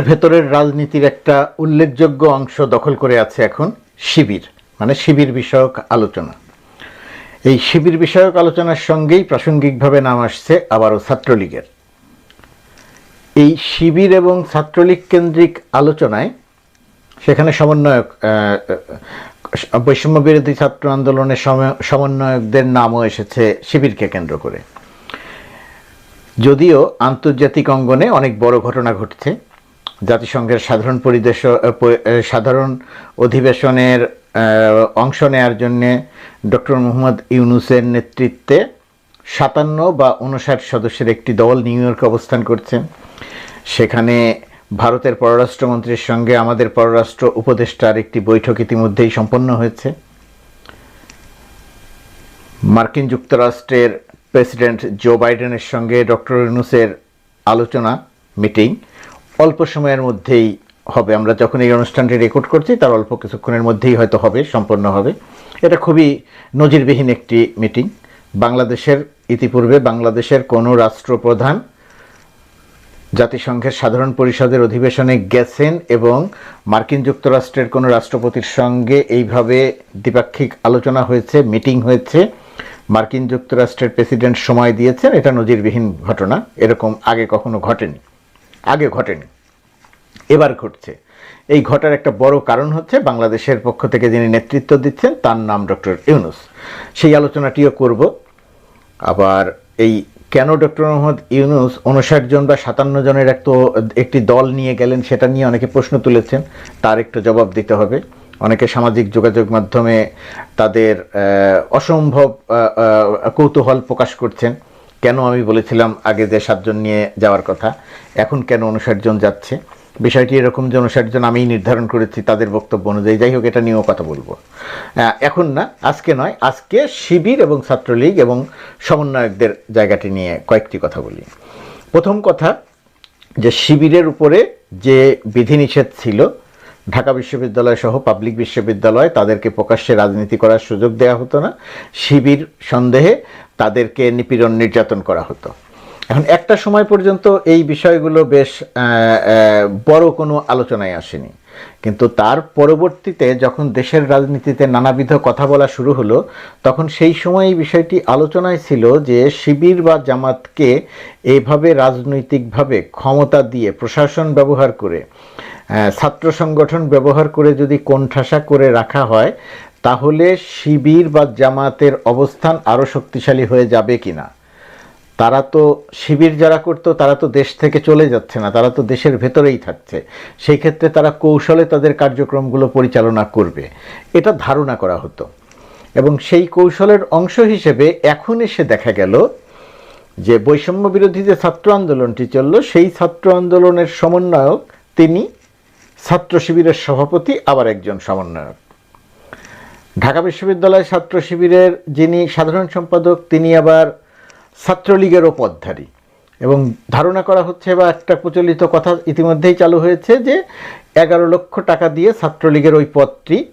ভেতরের রাজনীতির একটা উল্লেখযোগ্য অংশ দখল করে আছে এখন শিবির মানে শিবির বিষয়ক আলোচনা। এই শিবির বিষয়ক আলোচনার সঙ্গেই প্রাসঙ্গিকভাবে নাম আসছে আবারও ছাত্রলীগের। এই শিবির এবং ছাত্রলীগ কেন্দ্রিক আলোচনায় সেখানে সমন্বয়ক বৈষম্য বিরোধী ছাত্র আন্দোলনের সমন্বয়কদের নামও এসেছে শিবিরকে কেন্দ্র করে। যদিও আন্তর্জাতিক অঙ্গনে অনেক বড় ঘটনা ঘটছে জাতিসংঘের সাধারণ পরিদেশ সাধারণ অধিবেশনের অংশ নেয়ার জন্যে ডক্টর মোহাম্মদ ইউনুসের নেতৃত্বে সাতান্ন বা উনষাট সদস্যের একটি দল নিউ ইয়র্কে অবস্থান করছেন সেখানে ভারতের পররাষ্ট্রমন্ত্রীর সঙ্গে আমাদের পররাষ্ট্র উপদেষ্টার একটি বৈঠক ইতিমধ্যেই সম্পন্ন হয়েছে। মার্কিন যুক্তরাষ্ট্রের প্রেসিডেন্ট জো বাইডেনের সঙ্গে ডক্টর ইউনুসের আলোচনা, মিটিং অল্প সময়ের মধ্যেই হবে। আমরা যখন এই অনুষ্ঠানটি রেকর্ড করছি, তার অল্প কিছুক্ষণের মধ্যেই হয়তো হবে, সম্পন্ন হবে। এটা খুবই নজিরবিহীন একটি মিটিং বাংলাদেশের, ইতিপূর্বে বাংলাদেশের কোনো রাষ্ট্রপ্রধান জাতিসংঘের সাধারণ পরিষদের অধিবেশনে গেছেন এবং মার্কিন যুক্তরাষ্ট্রের কোনো রাষ্ট্রপতির সঙ্গে এইভাবে দ্বিপাক্ষিক আলোচনা হয়েছে মিটিং হয়েছে, মার্কিন যুক্তরাষ্ট্রের প্রেসিডেন্ট সময় দিয়েছেন, এটা নজিরবিহীন ঘটনা। এরকম আগে কখনো ঘটেনি। আগে ঘটেনি। এবার ঘটছে। এই ঘটার একটা বড় কারণ হচ্ছে বাংলাদেশের পক্ষ থেকে যিনি নেতৃত্ব দিচ্ছেন, তার নাম ডক্টর ইউনুস। সেই আলোচনাটিও করব। আবার এই কেন ডক্টর মোহাম্মদ ইউনুস উনষাট জন বা সাতান্ন জনের এক তো একটি দল নিয়ে গেলেন সেটা নিয়ে অনেকে প্রশ্ন তুলেছেন, তার একটু জবাব দিতে হবে। অনেকে সামাজিক যোগাযোগ মাধ্যমে তাদের অসম্ভব কৌতূহল প্রকাশ করছেন। কেন আমি বলেছিলাম আগে যে সাতজন নিয়ে যাওয়ার কথা? এখন কেন উনষাট জন যাচ্ছে? বিষয়টি এরকম যে উনষাট জন আমিই নির্ধারণ করেছি, তাদের বক্তব্য অনুযায়ী। যাই হোক, এটা নিয়েও কথা বলব। এখন না, আজকে নয়, আজকে শিবির এবং ছাত্রলীগ এবং সমন্বয়কদের জায়গাটি নিয়ে কয়েকটি কথা বলি। প্রথম কথা, যে শিবিরের উপরে যে বিধিনিষেধ ছিল, ঢাকা বিশ্ববিদ্যালয় সহ পাবলিক বিশ্ববিদ্যালয় তাদেরকে প্রকাশ্যে রাজনীতি করার সুযোগ দেওয়া হতো না। শিবির সন্দেহে তাদেরকে নিপীড়ন নির্যাতন করা হতো। এখন একটা সময় পর্যন্ত এই বিষয়গুলো বেশ বড় কোনো আলোচনায় আসেনি। কিন্তু তার পরবর্তীতে যখন দেশের রাজনীতিতে নানাবিধ কথা বলা শুরু হলো, তখন সেই সময় এই বিষয়টি আলোচনায় ছিল যে শিবির বা জামাতকে এইভাবে রাজনৈতিকভাবে ক্ষমতা দিয়ে প্রশাসন ব্যবহার করে ছাত্র সংগঠন ব্যবহার করে যদি কোণঠাসা করে রাখা হয় তাহলে শিবির বা জামাতের অবস্থান আরও শক্তিশালী হয়ে যাবে কিনা? তারা তো শিবির যারা করতো, তারা তো দেশ থেকে চলে যাচ্ছে না, তারা তো দেশের ভেতরেই থাকছে। সেই ক্ষেত্রে তারা কৌশলে তাদের কার্যক্রমগুলো পরিচালনা করবে। এটা ধারণা করা হতো। এবং সেই কৌশলের অংশ হিসেবে এখন এসে দেখা গেল যে বৈষম্য বিরোধী যে ছাত্র আন্দোলনটি চলল, সেই ছাত্র আন্দোলনের সমন্বয়ক তিনি ছাত্র শিবিরের সভাপতি, আবার একজন সমন্বয়ক। ঢাকা বিশ্ববিদ্যালয় ছাত্র শিবিরের যিনি সাধারণ সম্পাদক, তিনি আবার ছাত্রলীগেরও পদধারী এবং ধারণা করা হচ্ছে বা একটা প্রচলিত কথা ইতিমধ্যেই চালু হয়েছে যে এগারো লক্ষ টাকা দিয়ে ছাত্রলীগের ওই পদটি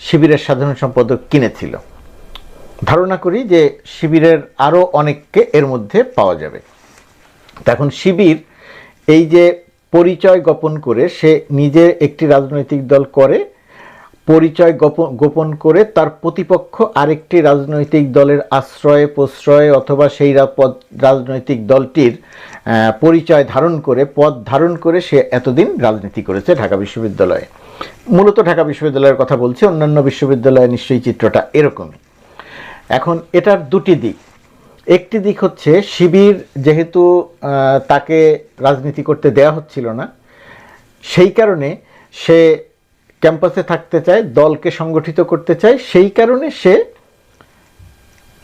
শিবিরের সাধারণ সম্পাদক কিনেছিল। ধারণা করি যে শিবিরের আরও অনেককে এর মধ্যে পাওয়া যাবে। এখন শিবির এই যে পরিচয় গোপন করে সে নিজে একটি রাজনৈতিক দল করে পরিচয় গোপন করে তার প্রতিপক্ষ আরেকটি রাজনৈতিক দলের আশ্রয়ে প্রশ্রয়ে অথবা সেই পদ রাজনৈতিক দলটির পরিচয় ধারণ করে, পদ ধারণ করে সে এতদিন রাজনীতি করেছে ঢাকা বিশ্ববিদ্যালয়ে। মূলত ঢাকা বিশ্ববিদ্যালয়ের কথা বলছি, অন্যান্য বিশ্ববিদ্যালয়ে নিশ্চয়ই চিত্রটা এরকমই। এখন এটার দুটি দিক। একটি দিক হচ্ছে, শিবির যেহেতু তাকে রাজনীতি করতে দেয়া হচ্ছিল না, সেই কারণে সে ক্যাম্পাসে থাকতে চায়, দলকে সংগঠিত করতে চায়, সেই কারণে সে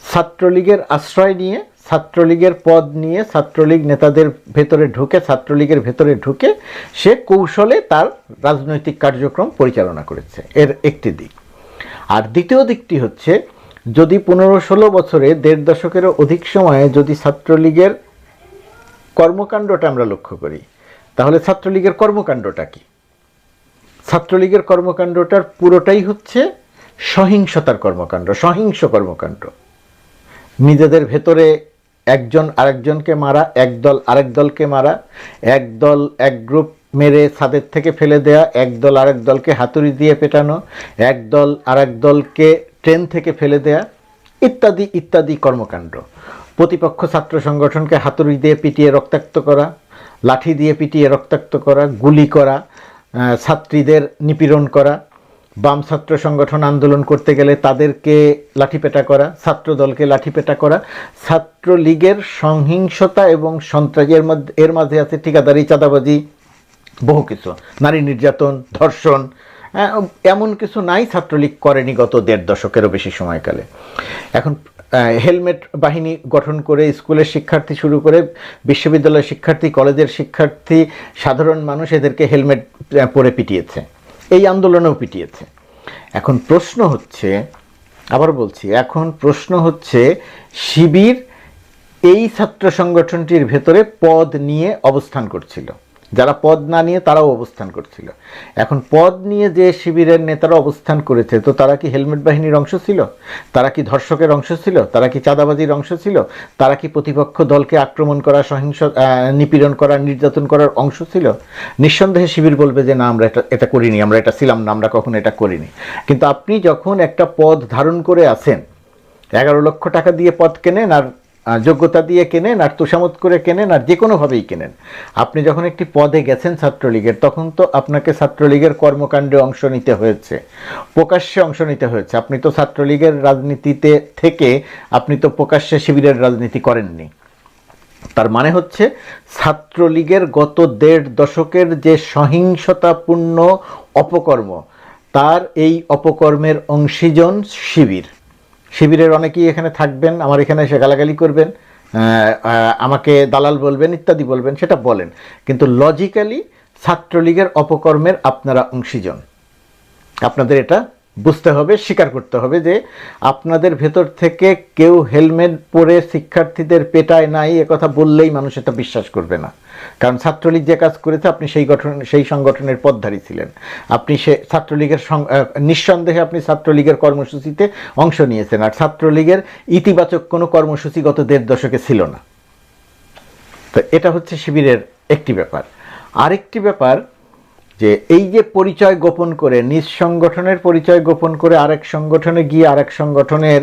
ছাত্রলীগের আশ্রয় নিয়ে, ছাত্রলীগের পদ নিয়ে, ছাত্রলীগ নেতাদের ভেতরে ঢুকে, ছাত্রলীগের ভেতরে ঢুকে সে কৌশলে তার রাজনৈতিক কার্যক্রম পরিচালনা করেছে। এর একটি দিক। আর দ্বিতীয় দিকটি হচ্ছে, যদি পনেরো ষোলো বছরে দেড় দশকেরও অধিক সময়ে যদি ছাত্রলীগের কর্মকাণ্ডটা আমরা লক্ষ্য করি, তাহলে ছাত্রলীগের কর্মকাণ্ডটা কি? ছাত্রলীগের কর্মকাণ্ডটার পুরোটাই হচ্ছে সহিংসতার কর্মকাণ্ড, সহিংস কর্মকাণ্ড। নিজেদের ভেতরে একজন আরেকজনকে মারা এক দল আরেক দলকে মারা এক দল এক গ্রুপ মেরে ছাদের থেকে ফেলে দেয়া এক দল আরেক দলকে হাতুড়ি দিয়ে পেটানো এক দল আরেক দলকে ট্রেন থেকে ফেলে দেয়া, ইত্যাদি ইত্যাদি কর্মকাণ্ড। প্রতিপক্ষ ছাত্র সংগঠনকে হাতুড়ি দিয়ে পিটিয়ে রক্তাক্ত করা, লাঠি দিয়ে পিটিয়ে রক্তাক্ত করা, গুলি করা ছাত্রীদের নিপীড়ন করা, বাম ছাত্র সংগঠন আন্দোলন করতে গেলে তাদেরকে লাঠিপেটা করা ছাত্র দলকে লাঠিপেটা করা, ছাত্রলীগের সহিংসতা এবং সন্ত্রাসের মধ্যে এর মাঝে আছে ঠিকাদারি, চাঁদাবাজি, বহু কিছু। নারী নির্যাতন, ধর্ষণ এমন কিছু নাই ছাত্রলীগ করেনি গত দেড় দশকেরও বেশি সময়কালে। এখন হেলমেট বাহিনী গঠন করে স্কুলের শিক্ষার্থী শুরু করে বিশ্ববিদ্যালয়ের শিক্ষার্থী, কলেজের শিক্ষার্থী, সাধারণ মানুষ এদেরকে হেলমেট পরে পিটিয়েছে। এই আন্দোলনেও পিটিয়েছে। এখন প্রশ্ন হচ্ছে, আবার বলছি, এখন প্রশ্ন হচ্ছে, শিবির এই ছাত্র সংগঠনটির ভেতরে পদ নিয়ে অবস্থান করছিল। যারা পদ না নিয়ে তারাও অবস্থান করছিল। এখন পদ নিয়ে যে শিবিরের নেতারা অবস্থান করেছে, তো তারা কি হেলমেট বাহিনীর অংশ ছিল? তারা কি ধর্ষকের অংশ ছিল? তারা কি চাঁদাবাজির অংশ ছিল? তারা কি প্রতিপক্ষ দলকে আক্রমণ করা, সহিংস নিপীড়ন করা, নির্যাতন করার অংশ ছিল? নিঃসন্দেহে শিবির বলবে যে, না, আমরা এটা এটা করিনি, আমরা এটা ছিলাম না, আমরা কখনো এটা করিনি। কিন্তু আপনি যখন একটা পদ ধারণ করে আছেন, এগারো লক্ষ টাকা দিয়ে পদ কেনেন আর যোগ্যতা দিয়ে কেনেন আর তোষামত করে কেনেন আর যে কোনোভাবেই কেনেন। আপনি যখন একটি পদে গেছেন ছাত্রলীগের, তখন তো আপনাকে ছাত্রলীগের কর্মকাণ্ডে অংশ নিতে হয়েছে, প্রকাশ্যে অংশ নিতে হয়েছে। আপনি তো ছাত্রলীগের রাজনীতিতে থেকে আপনি তো প্রকাশ্যে শিবিরের রাজনীতি করেননি। তার মানে হচ্ছে ছাত্রলীগের গত দেড় দশকের যে সহিংসতাপূর্ণ অপকর্ম, তার এই অপকর্মের অংশীজন শিবির। শিবিরের অনেকেই এখানে থাকবেন, আমার এখানে এসে গালাগালি করবেন আমাকে দালাল বলবেন, ইত্যাদি বলবেন, সেটা বলেন। কিন্তু লজিক্যালি ছাত্রলীগের অপকর্মের আপনারা অংশীজন। আপনাদের এটা বুঝতে হবে, স্বীকার করতে হবে যে আপনাদের ভেতর থেকে কেউ হেলমেট পরে শিক্ষার্থীদের পেটায় নাই কথা বললেই মানুষ এটা বিশ্বাস করবে না। কারণ ছাত্রলীগ যে কাজ করেছে, আপনি সেই গঠন, সেই সংগঠনের পদধারী ছিলেন। আপনি সে ছাত্রলীগের নিঃসন্দেহে আপনি ছাত্রলীগের কর্মসূচিতে অংশ নিয়েছেন, আর ছাত্রলীগের ইতিবাচক কোনো কর্মসূচি গত দেড় দশকে ছিল না। তো এটা হচ্ছে শিবিরের একটি ব্যাপার। আরেকটি ব্যাপার যে এই যে পরিচয় গোপন করে, নিজ সংগঠনের পরিচয় গোপন করে আরেক সংগঠনে গিয়ে আরেক সংগঠনের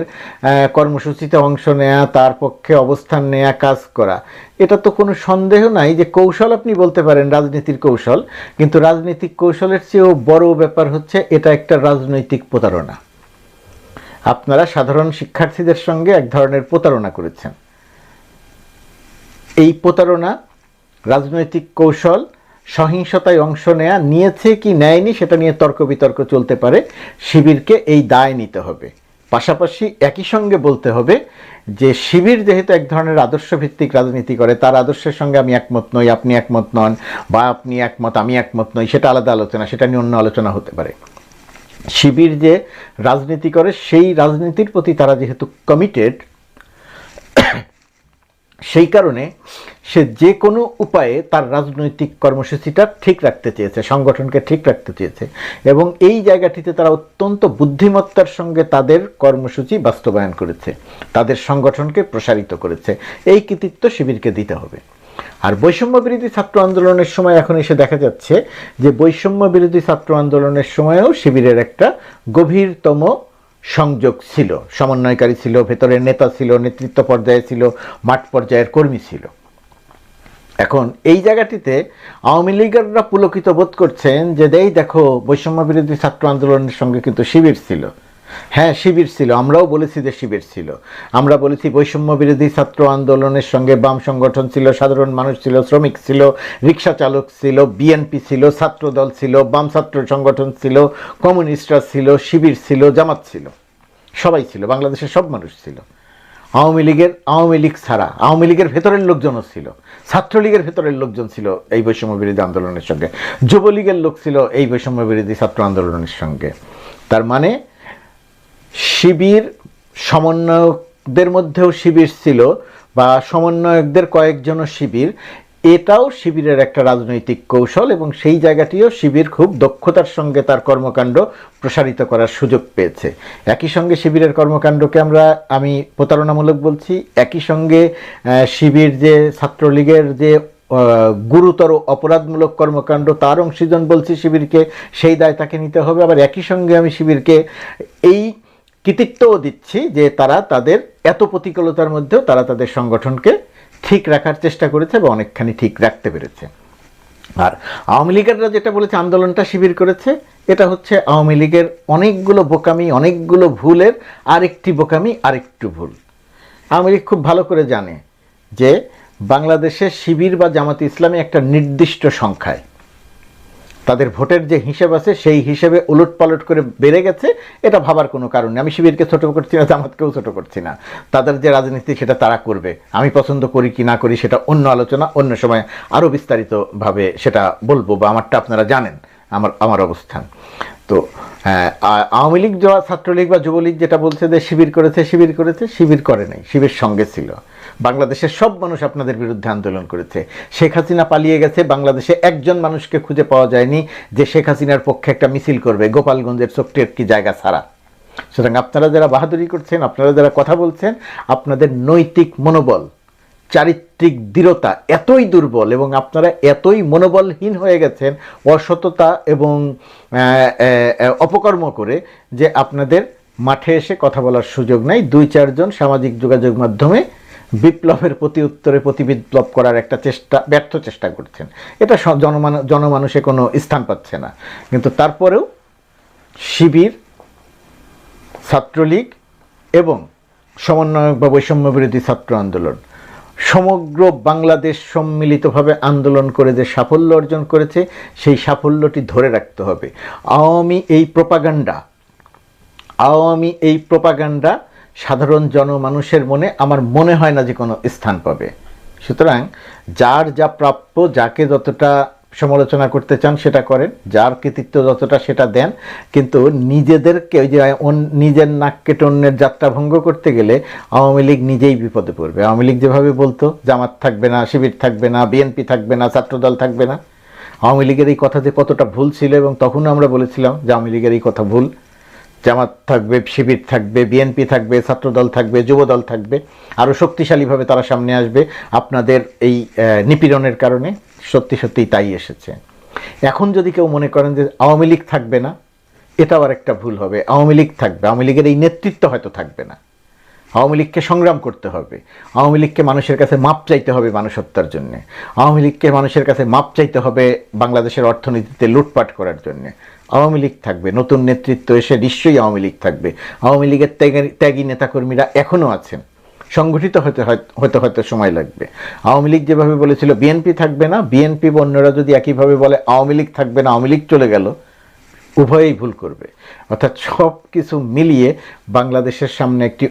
কর্মসূচিতে অংশ নেয়া, তার পক্ষে অবস্থান নেয়া, কাজ করা, এটা তো কোনো সন্দেহ নাই যে কৌশল আপনি বলতে পারেন রাজনীতির কৌশল, কিন্তু রাজনৈতিক কৌশলের চেয়েও বড় ব্যাপার হচ্ছে এটা একটা রাজনৈতিক প্রতারণা। আপনারা সাধারণ শিক্ষার্থীদের সঙ্গে এক ধরনের প্রতারণা করেছেন। এই প্রতারণা রাজনৈতিক কৌশল সহিংসতায় অংশ নেয়া নিয়েছে কি নেয়নি সেটা নিয়ে তর্ক বিতর্ক চলতে পারে। শিবিরকে এই দায় নিতে হবে। পাশাপাশি একই সঙ্গে বলতে হবে যে শিবির যেহেতু এক ধরনের আদর্শ ভিত্তিক রাজনীতি করে, তার আদর্শের সঙ্গে আমি একমত নই, আপনি একমত নন বা আপনি একমত, আমি একমত নই, সেটা আলাদা আলোচনা, সেটা নিয়ে অন্য আলোচনা হতে পারে। শিবির যে রাজনীতি করে, সেই রাজনীতির প্রতি তারা যেহেতু কমিটেড সেই কারণে সে যে কোনো উপায়ে তার রাজনৈতিক কর্মসূচিটা ঠিক রাখতে চেয়েছে, সংগঠনকে ঠিক রাখতে চেয়েছে এবং এই জায়গাটিতে তারা অত্যন্ত বুদ্ধিমত্তার সঙ্গে তাদের কর্মসূচি বাস্তবায়ন করেছে, তাদের সংগঠনকে প্রসারিত করেছে। এই কৃতিত্ব শিবিরকে দিতে হবে। আর বৈষম্য বিরোধী ছাত্র আন্দোলনের সময় এখন এসে দেখা যাচ্ছে যে বৈষম্য বিরোধী ছাত্র আন্দোলনের সময়েও শিবিরের একটা গভীরতম সংযোগ ছিল, সমন্বয়কারী ছিল ভেতরের নেতা ছিল, নেতৃত্ব পর্যায়ে ছিল, মাঠ পর্যায়ের কর্মী ছিল। এখন এই জায়গাটিতে আওয়ামী লীগাররা পুলকিত বোধ করছেন যে, দেই দেখো বৈষম্য বিরোধী ছাত্র আন্দোলনের সঙ্গে কিন্তু শিবির ছিল। হ্যাঁ শিবির ছিল। আমরাও বলেছি যে শিবির ছিল। আমরা বলেছি বৈষম্য বিরোধী ছাত্র আন্দোলনের সঙ্গে বাম সংগঠন ছিল, সাধারণ মানুষ ছিল, শ্রমিক ছিল, রিক্সা চালক ছিল, বিএনপি ছিল, ছাত্রদল ছিল, বাম ছাত্র সংগঠন ছিল, কমিউনিস্টরা ছিল, শিবির ছিল, জামাত ছিল। সবাই ছিল, বাংলাদেশের সব মানুষ ছিল। আওয়ামী লীগের, আওয়ামী লীগ ছাড়া, আওয়ামী লীগের ভেতরের লোকজনও ছিল। ছাত্রলীগের ভেতরের লোকজন ছিল এই বৈষম্য বিরোধী আন্দোলনের সঙ্গে। যুবলীগের লোক ছিল এই বৈষম্য বিরোধী ছাত্র আন্দোলনের সঙ্গে। তার মানে শিবির সমন্বয়কদের মধ্যেও শিবির ছিল বা সমন্বয়কদের কয়েকজনও শিবির। এটাও শিবিরের একটা রাজনৈতিক কৌশল এবং সেই জায়গাটিও শিবির খুব দক্ষতার সঙ্গে তার কর্মকাণ্ড প্রসারিত করার সুযোগ পেয়েছে। একই সঙ্গে শিবিরের কর্মকাণ্ডকে আমরা, আমি প্রতারণামূলক বলছি, একই সঙ্গে শিবির যে ছাত্রলীগের যে গুরুতর অপরাধমূলক কর্মকাণ্ড তার অংশীজন বলছি শিবিরকে, সেই দায় তাকে নিতে হবে। আবার একই সঙ্গে আমি শিবিরকে এই কৃতিত্বও দিচ্ছি যে তারা তাদের এত প্রতিকূলতার মধ্যেও তারা তাদের সংগঠনকে ঠিক রাখার চেষ্টা করেছে বা অনেকখানি ঠিক রাখতে পেরেছে। আর আওয়ামী লীগেররা যেটা বলেছে, আন্দোলনটা শিবির করেছে, এটা হচ্ছে আওয়ামী লীগের অনেকগুলো বোকামি, অনেকগুলো ভুলের আরেকটি বোকামি, আরেকটু ভুল। আওয়ামী লীগ খুব ভালো করে জানে যে বাংলাদেশের শিবির বা জামাত ইসলামী একটা নির্দিষ্ট সংখ্যায়। তাদের ভোটের যে হিসেব আছে, সেই হিসেবে উলট পালট করে বেড়ে গেছে। এটা ভাবার কোনো কারণ নেই। আমি শিবিরকে ছোট করছি না, জামাতকেও ছোট করছি না। তাদের যে রাজনীতি, সেটা তারা করবে। আমি পছন্দ করি কি না করি, সেটা অন্য আলোচনা, অন্য সময় আরও বিস্তারিতভাবে সেটা বলব বা আমারটা আপনারা জানেন, আমার আমার অবস্থান। তো আ- আওয়ামী লীগ যা ছাত্রলীগ বা যুবলীগ যেটা বলছে যে শিবির করেছে শিবির করেছে, শিবির করে নাই, শিবির সঙ্গে ছিল। বাংলাদেশের সব মানুষ আপনাদের বিরুদ্ধে আন্দোলন করেছে। শেখ হাসিনা পালিয়ে গেছে, বাংলাদেশে একজন মানুষকে খুঁজে পাওয়া যায়নি যে শেখ হাসিনার পক্ষে একটা মিছিল করবে। গোপালগঞ্জের চোখটের কি জায়গা ছাড়া? সুতরাং আপনারা যারা বাহাদুরি করছেন, আপনারা যারা কথা বলছেন, আপনাদের নৈতিক মনোবল, চারিত্রিক দৃঢ়তা এতই দুর্বল এবং আপনারা এতই মনোবলহীন হয়ে গেছেন, অসততা এবং অপকর্ম করে যে আপনাদের মাঠে এসে কথা বলার সুযোগ নাই। দুই চারজন সামাজিক যোগাযোগ মাধ্যমে বিপ্লবের প্রতি উত্তরে প্রতিবিপ্লব করার একটা চেষ্টা, ব্যর্থ চেষ্টা করছেন। এটা জনমান, জনমানুষে কোনো স্থান পাচ্ছে না। কিন্তু তারপরেও শিবির, ছাত্রলীগ এবং সমন্বয়ক বা বৈষম্য বিরোধী ছাত্র আন্দোলন, সমগ্র বাংলাদেশ সম্মিলিতভাবে আন্দোলন করে যে সাফল্য অর্জন করেছে, সেই সাফল্যটি ধরে রাখতে হবে। আওয়ামী এই প্রপাগান্ডা, আওয়ামী এই প্রপাগান্ডা সাধারণ জনমানুষের মনে আমার মনে হয় না যে কোনো স্থান পাবে। সুতরাং যার যা প্রাপ্য, যাকে যতটা সমালোচনা করতে চান সেটা করেন, যার কৃতিত্ব যতটা সেটা দেন, কিন্তু নিজেদেরকে ওই যে নিজের নাক কেটে অন্যের যাত্রা ভঙ্গ করতে গেলে আওয়ামী লীগ নিজেই বিপদে পড়বে। আওয়ামী লীগ যেভাবে বলতো, জামাত থাকবে না, শিবির থাকবে না, বিএনপি থাকবে না, ছাত্রদল থাকবে না। আওয়ামী লীগের এই কথা যে কতটা ভুল ছিল এবং তখনও আমরা বলেছিলাম যে আওয়ামী লীগের এই কথা ভুল। জামাত থাকবে, শিবির থাকবে বিএনপি থাকবে, ছাত্রদল থাকবে, যুবদল থাকবে আরও শক্তিশালীভাবে তারা সামনে আসবে আপনাদের এই নিপীড়নের কারণে। সত্যি সত্যিই তাই এসেছে। এখন যদি কেউ মনে করেন যে আওয়ামী লীগ থাকবে না, এটাও আর একটা ভুল হবে। আওয়ামী লীগ থাকবে। আওয়ামী লীগের এই নেতৃত্ব হয়তো থাকবে না। আওয়ামী লীগকে সংগ্রাম করতে হবে। আওয়ামী লীগকে মানুষের কাছে মাপ চাইতে হবে মানুষ হত্যার জন্য। আওয়ামী লীগকে মানুষের কাছে মাপ চাইতে হবে বাংলাদেশের অর্থনীতিতে লুটপাট করার জন্য। আওয়ামী লীগ থাকবে, নতুন নেতৃত্ব এসে নিশ্চয়ই আওয়ামী লীগ থাকবে। আওয়ামী লীগের ত্যাগী ত্যাগী নেতাকর্মীরা এখনও আছেন। সংগঠিত হতে হতে হয়তো সময় লাগবে। আওয়ামী লীগ যেভাবে বলেছিল, বিএনপি থাকবে না, বিএনপি বা অন্যরা যদি একইভাবে বলে, আওয়ামী লীগ থাকবে না, আওয়ামী লীগ চলে গেল, উভয়েই ভুল করবে। অর্থাৎ সব কিছু মিলিয়ে বাংলাদেশের সামনে একটি